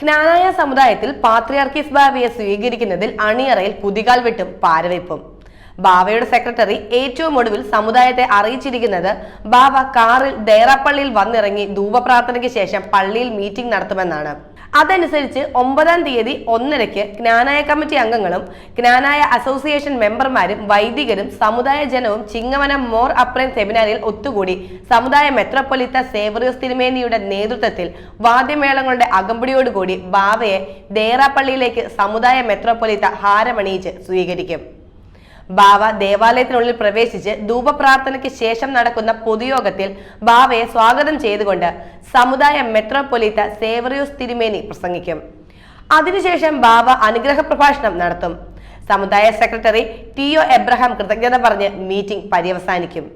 ജ്ഞാനായ സമുദായത്തിൽ പാത്രിയാർക്കീസ് ബാവയെ സ്വീകരിക്കുന്നതിൽ അണിയറയിൽ കുതികാൽ വെട്ടും പാരവെപ്പും. ബാവയുടെ സെക്രട്ടറി ഏറ്റവും ഒടുവിൽ സമുദായത്തെ അറിയിച്ചിരിക്കുന്നത് ബാവ കാറിൽ ദേറാപ്പള്ളിയിൽ വന്നിറങ്ങി ധൂപപ്രാർത്ഥനയ്ക്ക് ശേഷം പള്ളിയിൽ മീറ്റിംഗ് നടത്തുമെന്നാണ്. അതനുസരിച്ച് ഒമ്പതാം തീയതി ഒന്നരയ്ക്ക് ജ്ഞാനായ കമ്മിറ്റി അംഗങ്ങളും ജ്ഞാനായ അസോസിയേഷൻ മെമ്പർമാരും വൈദികരും സമുദായ ജനവും ചിങ്ങവനം മോർ അപ്രൈം സെമിനാരിൽ ഒത്തുകൂടി സമുദായ മെത്രോപ്പൊലിത്ത സേവറിയസ് തിരുമേനിയുടെ നേതൃത്വത്തിൽ വാദ്യമേളങ്ങളുടെ അകമ്പടിയോടുകൂടി ബാവയെ ദേറാപ്പള്ളിയിലേക്ക് സമുദായ മെത്രോപ്പൊലിത്ത ഹാരമണിയിച്ച് സ്വീകരിക്കും. ബാവ ദേവാലയത്തിനുള്ളിൽ പ്രവേശിച്ച് ധൂപപ്രാർത്ഥനയ്ക്ക് ശേഷം നടക്കുന്ന പൊതുയോഗത്തിൽ ബാവയെ സ്വാഗതം ചെയ്തുകൊണ്ട് സമുദായ മെട്രോപൊലീത്ത സേവറിയോസ് തിരുമേനി പ്രസംഗിക്കും. അതിനുശേഷം ബാവ അനുഗ്രഹ പ്രഭാഷണം നടത്തും. സമുദായ സെക്രട്ടറി ടി ഒ എബ്രഹാം കൃതജ്ഞത പറഞ്ഞ് മീറ്റിംഗ് പര്യവസാനിക്കും.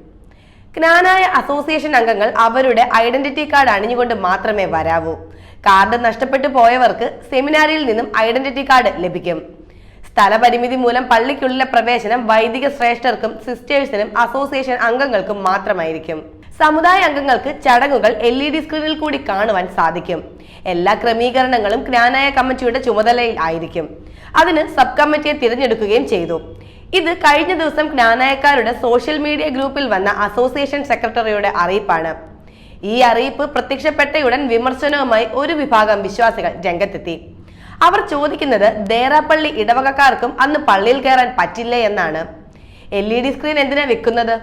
ജ്ഞാനായ അസോസിയേഷൻ അംഗങ്ങൾ അവരുടെ ഐഡന്റിറ്റി കാർഡ് അണിഞ്ഞുകൊണ്ട് മാത്രമേ വരാവൂ. കാർഡ് നഷ്ടപ്പെട്ടു പോയവർക്ക് സെമിനാരിയിൽ നിന്നും ഐഡന്റിറ്റി കാർഡ് ലഭിക്കും. സ്ഥലപരിമിതി മൂലം പള്ളിക്കുള്ളിലെ പ്രവേശനം വൈദിക ശ്രേഷ്ഠർക്കും സിസ്റ്റേഴ്സിനും അസോസിയേഷൻ അംഗങ്ങൾക്കും മാത്രമായിരിക്കും. സമുദായ അംഗങ്ങൾക്ക് ചടങ്ങുകൾ എൽ ഇ ഡി സ്ക്രീനിൽ കൂടി കാണുവാൻ സാധിക്കും. എല്ലാ ക്രമീകരണങ്ങളും ജ്ഞാനായ കമ്മിറ്റിയുടെ ചുമതലയിൽ ആയിരിക്കും. അതിന് സബ് കമ്മിറ്റിയെ തിരഞ്ഞെടുക്കുകയും ചെയ്തു. ഇത് കഴിഞ്ഞ ദിവസം ജ്ഞാനായക്കാരുടെ സോഷ്യൽ മീഡിയ ഗ്രൂപ്പിൽ വന്ന അസോസിയേഷൻ സെക്രട്ടറിയുടെ അറിയിപ്പാണ്. ഈ അറിയിപ്പ് പ്രത്യക്ഷപ്പെട്ടയുടൻ വിമർശനവുമായി ഒരു വിഭാഗം വിശ്വാസികൾ രംഗത്തെത്തി. അവർ ചോദിക്കുന്നത് ദേറാപ്പള്ളി ഇടവകക്കാർക്കും അന്ന് പള്ളിയിൽ കയറാൻ പറ്റില്ലേ എന്നാണ്. എൽ ഇ ഡി സ്ക്രീൻ എന്തിനാ വെക്കുന്നത്?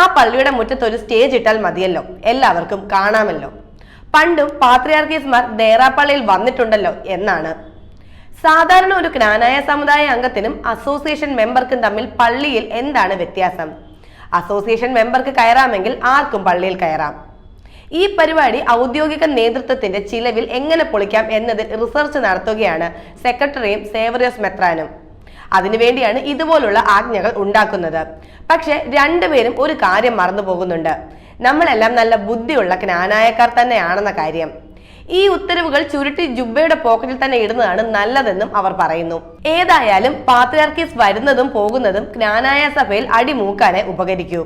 ആ പള്ളിയുടെ മുറ്റത്ത് ഒരു സ്റ്റേജ് ഇട്ടാൽ മതിയല്ലോ. എല്ലാവർക്കും കാണാമല്ലോ. പണ്ടും പാത്രിയാർക്കീസ്മാർ ദേറാപ്പള്ളിയിൽ വന്നിട്ടുണ്ടല്ലോ എന്നാണ്. സാധാരണ ഒരു ജ്ഞാനായ സമുദായ അംഗത്തിനും അസോസിയേഷൻ മെമ്പർക്കും തമ്മിൽ പള്ളിയിൽ എന്താണ് വ്യത്യാസം? അസോസിയേഷൻ മെമ്പർക്ക് കയറാമെങ്കിൽ ആർക്കും പള്ളിയിൽ കയറാം. ഈ പരിപാടി ഔദ്യോഗിക നേതൃത്വത്തിന്റെ ചിലവിൽ എങ്ങനെ പൊളിക്കാം എന്നതിൽ റിസർച്ച് നടത്തുകയാണ് സെക്രട്ടറിയും സേവറിയസ് മെത്രാനും അതിനുവേണ്ടിയാണ് ഇതുപോലുള്ള ആജ്ഞകൾ ഉണ്ടാക്കുന്നത്. പക്ഷെ രണ്ടുപേരും ഒരു കാര്യം മറന്നു പോകുന്നുണ്ട്. നമ്മളെല്ലാം നല്ല ബുദ്ധിയുള്ള ജ്ഞാനായക്കാർ തന്നെയാണെന്ന കാര്യം. ഈ ഉത്തരവുകൾ ചുരുട്ടി ജുബയുടെ പോക്കറ്റിൽ തന്നെ ഇടുന്നതാണ് നല്ലതെന്നും അവർ പറയുന്നു. ഏതായാലും പാത്രിയാർക്കീസ് വരുന്നതും പോകുന്നതും ജ്ഞാനായ സഭയിൽ അടിമൂക്കാനെ ഉപകരിക്കൂ.